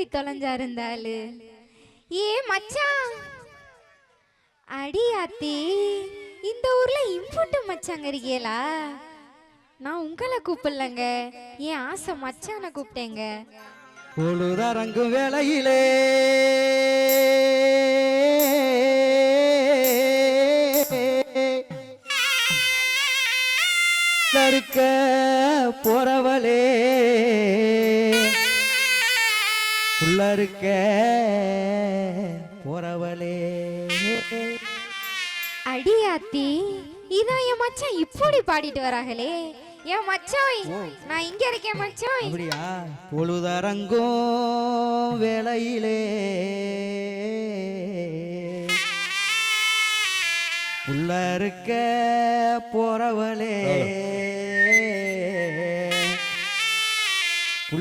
போய் தொலைஞ்சா இருந்தாலு ஏ மச்சான் அடியாத்தி இந்த ஊர்ல இம்புட்டு மச்சாங்க இருக்கீங்களா நான் உங்களை கூப்பிடலங்க. என் ஆசை மச்சான கூப்பிட்டேங்க. பொழுதரங்கும் வேலையிலே தருக்க இருக்க போறவளே. அடியாத்தி இதான் என் மச்சான் இப்படி பாடிட்டு வராங்களே. என் மச்சான் நான் இங்க இருக்கேன் மச்சான். அப்படியா? பொழுதரங்கும் வேளையிலே. உள்ள இருக்க போறவளே.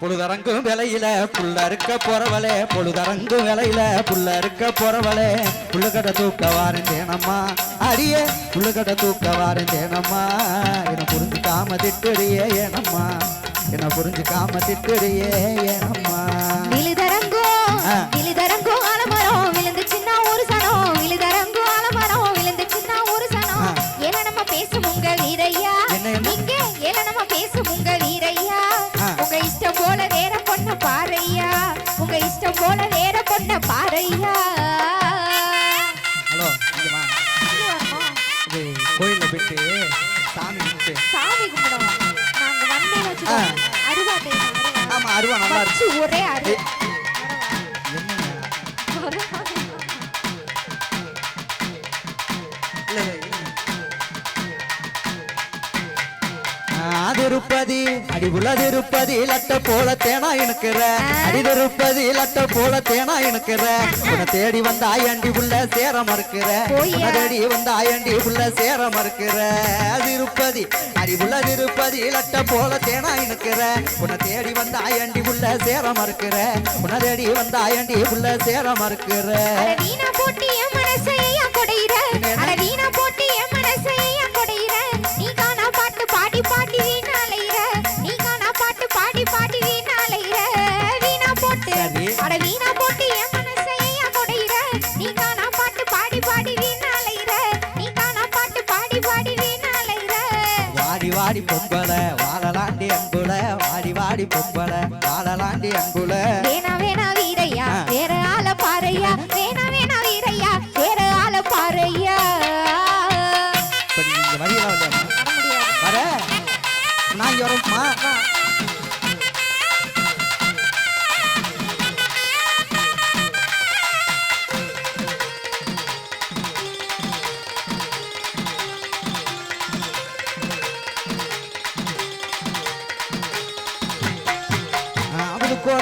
பொழுதரங்கும் விலையில புள்ள இருக்க போறவளே பொழுதரங்கும் விலையில புள்ள இருக்க போறவளே. புள்ளுக்கட்ட தூக்க வாரந்தேனம்மா அடியே புள்ளுக்கட்ட தூக்க வாரந்தேனம்மா. என்ன புரிஞ்சுக்காம திட்டுறியே ஏனம்மா. என்ன புரிஞ்சுக்காம திட்டுறியே ஏனம்மா. விழுதரங்கோ. விழுதரங்கோ ஆலமரம். விழுந்து சின்ன ஒரு சனம். விழுதரங்கோ வேற பொண்ண பாறையா உங்க இஷ்டம் போல வேற பொண்ண பாறையா ஹலோ கோயில்ல போயிட்டு சாமி கும்பிட்டு. சாமி கும்பிடுவோம் நாங்க வந்தே. அருவா அருவா? ஆமா அருவா நல்லா இருக்கு. ஒரே அரு அதிருப்பதி அடிபுல திருப்பதி லட்ட போல தேனா இணுக்கிற. அடிதிருப்பதி லட்ட போல தேனா இணுக்கிற. உன்னை தேடி வந்த ஆயண்டி புள்ள சேர மறுக்கிற. தேடி வந்த ஆயண்டி புள்ள சேர மறுக்கிற. அதிருப்பதி அடிபுல திருப்பதி லட்ட போல தேனா இணுக்கிற. உன்னை தேடி வந்த ஆயண்டி புள்ள சேர மறுக்கிற. உன்னை தேடி வந்த ஆயண்டி புள்ள சேர மறுக்கிற. வாடி பொம்பள அன்புல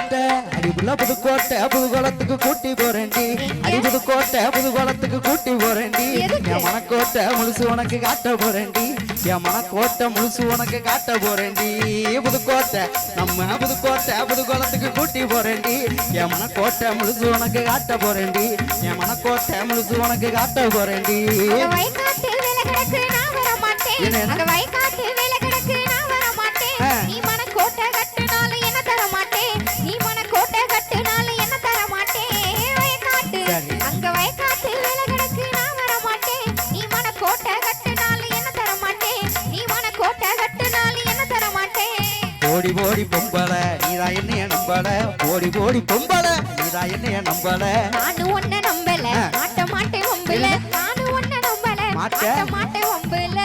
புதுக்கோட்டை அடி புள்ள புதுக்கோட்டை புதுகுளத்துக்கு கூட்டி போறேன்டி. அடி புதுக்கோட்டை புதுகுளத்துக்கு கூட்டி போறேன்டி? என் மனக்கோட்டை முழுசு உனக்கு காட்ட போறேன்டி. என் மனக்கோட்டை முழுசு உனக்கு காட்ட போறேன்டி. புதுக்கோட்டை நம்ம புதுக்கோட்டை புதுகுளத்துக்கு கூட்டி போறேன்டி. என் மனக்கோட்டை முழுசு உனக்கு காட்ட போறேன்டி. என் மனக்கோட்டை முழுசு உனக்கு காட்ட போறேன்டி. என்ன, ஓடி பொம்பள நீதா என்னைய நம்பல ஓடி ஓடி பொம்பள நீதா என்னைய நம்பல நானும் ஒன்ன நம்பல. மாட்ட மாட்டேன் ஒம்புல நானும் ஒன்ன நம்பல மாட்ட? மாட்ட ஒம்புல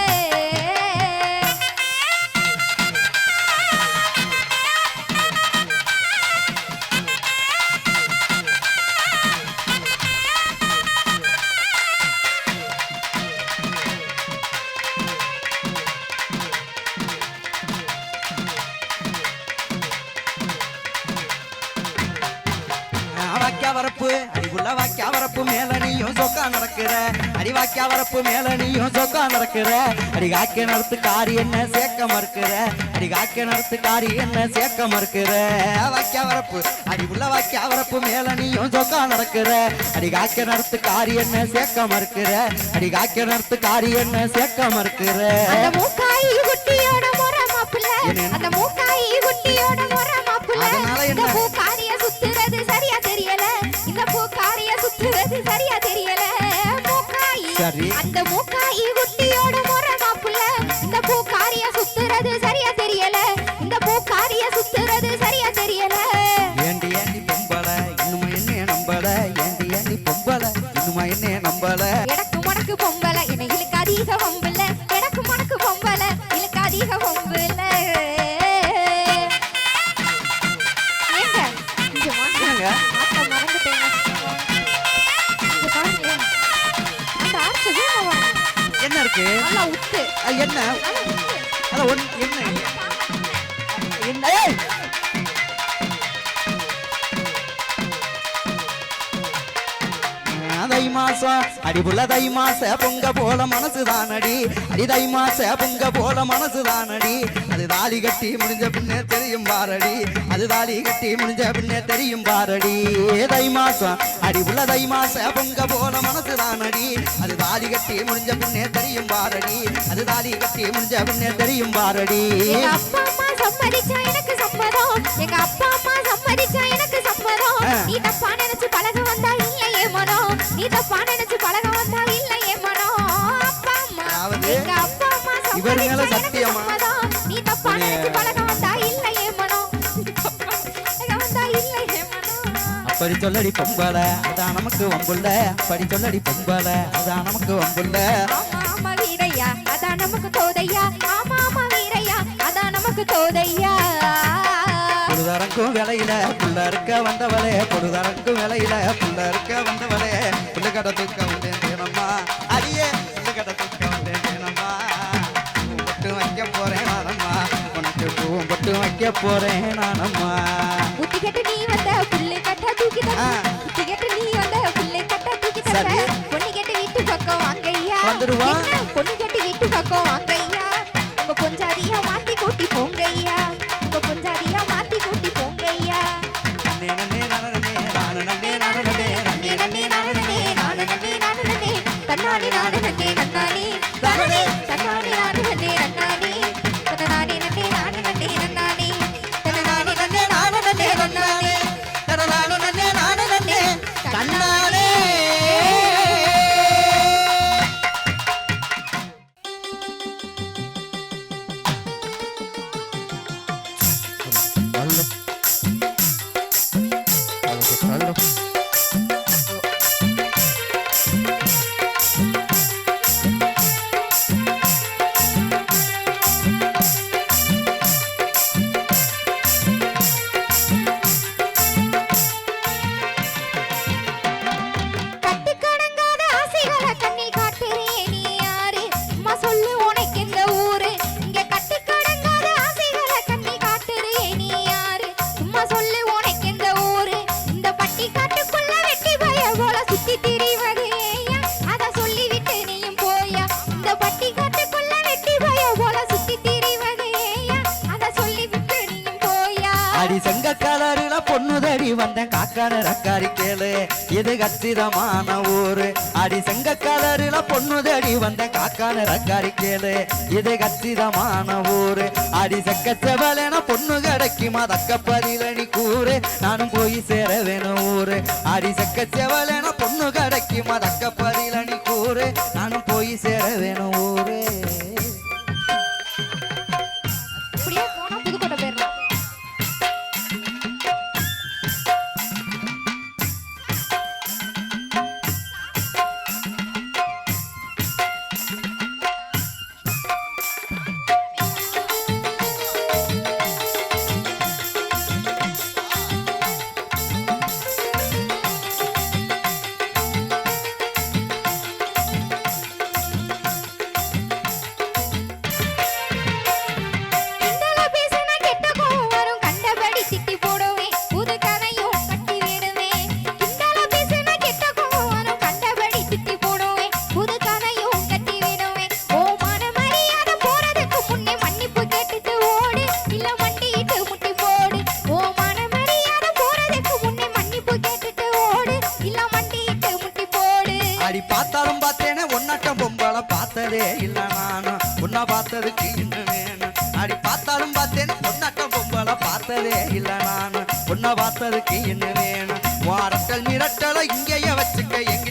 நீயும் சொக்கா நடக்கிற. அடி வாக்கியா வரப்பு மேல நீயும் சொக்கா நடக்கிற. அடி காக்க நடத்து காரி என்ன சேர்க்க மறுக்கிற. அடி காக்க நடத்து காரி என்ன சேர்க்க மறுக்கிற. வாக்கியா வரப்பு அடி உள்ள வாக்கியா வரப்பு மேல நீயும் சொக்கா நடக்கிற. அடி காக்க நடத்து காரி என்ன சேர்க்க மறுக்கிற. அடி காக்க நடத்து காரி என்ன சேர்க்க மறுக்கிற. மூக்காயி குட்டியோட முறை மாப்பிள்ள? அந்த மூக்காயி குட்டியோட முறை மாப்பிள்ள அதனால என்ன? பூக்காரிய சுத்துறது இந்த அந்த மூக்காயி குட்டியோட முறை மாப்பிள்ள இந்த பூக்காரிய சுத்துறது சரியா தெரியும் இருக்கு. என்ன என்ன மாசம் அடிபுள்ள தை மாச பொங்க போல மனசுதான் அடி அடி தை மாச பொங்க போல மனசுதான் அடி அது தாலி கட்டி முடிஞ்ச பின்னே தெரியும் பாரடி. அது தாலி கட்டி முடிஞ்ச பின்னே தெரியும் பாரடி. தை மாசம் அடிபுள்ள தை மாச பொங்க போல மனசுதான் அடி அது தாலி கட்டி முடிஞ்ச பின்னே தெரியும் பாரடி. அது தாலி கட்டி முடிஞ்ச பின்னே தெரியும் பாரடி. அப்பா அம்மா சம்மதிச்சா எனக்கு சம்மதம். எங்க அப்பா அம்மா சம்மதிச்சா எனக்கு சம்மதம். நீ தப்பா நினைச்சு பழக வந்தா இவர் மேல சத்தியமா? நீ தப்பா நினைச்சு பழக வந்தா இல்லையே மனம் அப்படி சொல்லடி பொம்பள அதான் நமக்கு வம்புள்ள. அப்படி சொல்லடி பொம்பள அதான் நமக்கு வம்புள்ள. ஆமா வீரையா அதான் நமக்கு தோதையா. ஆமா ஆமா வீரையா அதான் நமக்கு தோதையா. பொழுதரங்கும் விலையில புள்ள இருக்க வந்தவளே பொழுதரங்கும் விலையில புள்ள இருக்க வந்தவளே. புள்ள கடை தூக்க வந்தேன் தேனம்மா. அடியே புள்ள கடை தூக்க வந்தேன் தேனம்மா. பொட்டு வைக்க போறேன் நானம்மா. உனக்கு பூவும் பொட்டு வைக்க போறேன் நானம்மா. புத்தி கட்டு நீ வந்த புள்ளை கட்ட தூக்கி தர. ஆ. புத்தி கட்டு நீ வந்த புள்ளை கட்ட தூக்கி. பொண்ணு கட்டு வீட்டு பக்கம் வந்துடுவா. என்ன? பொண்ணு கட்டு வீட்டு பக்கம் வாங்கய்யா கேளு. இது கச்சிதமான ஊரு. அடி செங்க கலரில பொண்ணுதடி வந்த காக்கான ரக்காரி கேளு. இது கச்சிதமான ஊரு. அடி செக்க செவலன பொண்ணு கிடைக்குமா? தக்க பதிலடி கூறு. நானும் போய் சேர வேணும் ஊரு. அடி செக்க செவலன பொண்ணு கிடைக்குமா? தக்க பதிலடி கூறு. நானும் போய் சேர வேணும் ஊரு. பார்த்ததே இல்ல நானும் உன்னை பார்த்ததுக்கு இன்னும் வேணும் அடி பார்த்தாலும் பார்த்தேன் ஒன்னாட்டம் பொம்பளை பார்த்ததே இல்ல நானும் உன்னை பார்த்ததுக்கு இன்னும் வேணும் வாரத்தல் மிரட்டலை இங்கேயே வச்சுக்க எங்க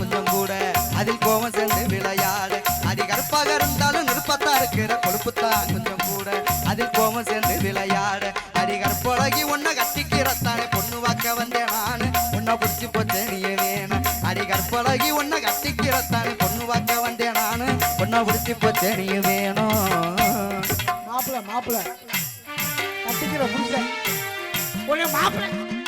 கொஞ்சம் கூட. அதில் கோவம் சேர்ந்து விளையாடு. அடி கருப்பாக இருந்தாலும் நிருப்பத்தா இருக்கிற கொழுப்பு தான் கொஞ்சம் கூட. அதில் கோவம் சேர்ந்து விளையாடு. அடி கற்பழகி உன்னை கட்டிக்கிறத்தானே. பொண்ணு வாக்க வந்தேன் நானு. உன்னை பிடிச்சி போச்சே நீ வேணும் அடி கற்பழகி உன்னை கட்டிக்கிறத்தானே. பொண்ணு வாக்க வந்தேன் நானு. உன்னை பிடிச்சி போச்சே நீ வேணும் மாப்பிள மாப்பிள. கட்டிக்கிற புருஷன். மாப்பிள்ள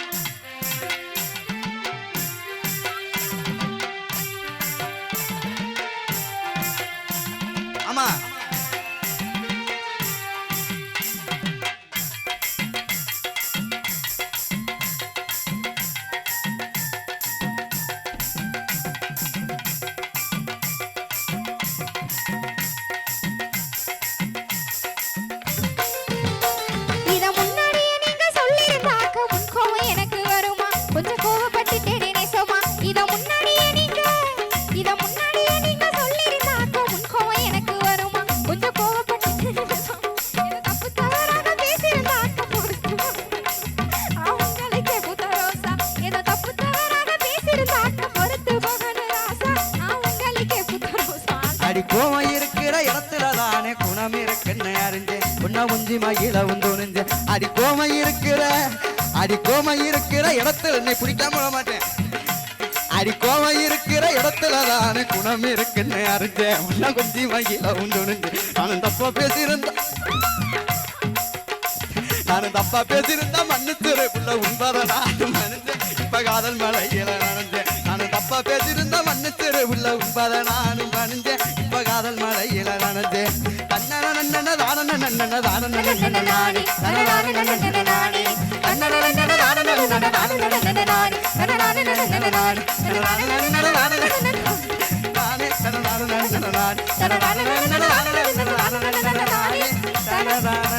தானே குணம் இருக்குன்னு அறிஞ்சேன் உன்ன உஞ்சி மகிழ உந்துணிஞ்சேன் அடி கோமை இருக்கிற அடி கோமை இருக்கிற இடத்துல என்னை பிடிக்காம விட மாட்டேன். அடி கோமை இருக்கிற இடத்துல தானே குணம் இருக்குன்னு அறிஞ்சேன் உன்ன குஞ்சி மகிழ உந்துணிஞ்சேன் நானும் தப்பா பேசியிருந்தேன் நானும் தப்பா பேசியிருந்தா மன்னித்துறை புள்ள உண்பதை நானும் மனுஞ்சேன் இப்ப காதல் மலையில நனைஞ்சேன் நானும் தப்பா பேசியிருந்தா மன்னிச்சிரு புள்ள உண்பதை நானும் பணிஞ்சேன். இப்ப காதல் மலையில நனைஞ்சேன். தன்னன நன்னன தானன நன்னன தானன நன்னன நானே தனதான நன்னன நானே தன்னன நன்னன தானன நன்னன தானன நன்னன நானே தனதான நன்னன நானே தனதான நன்னன தானன நானே தனதான நன்னன நானே தனதான நன்னன தானன நன்னன நானே தனதான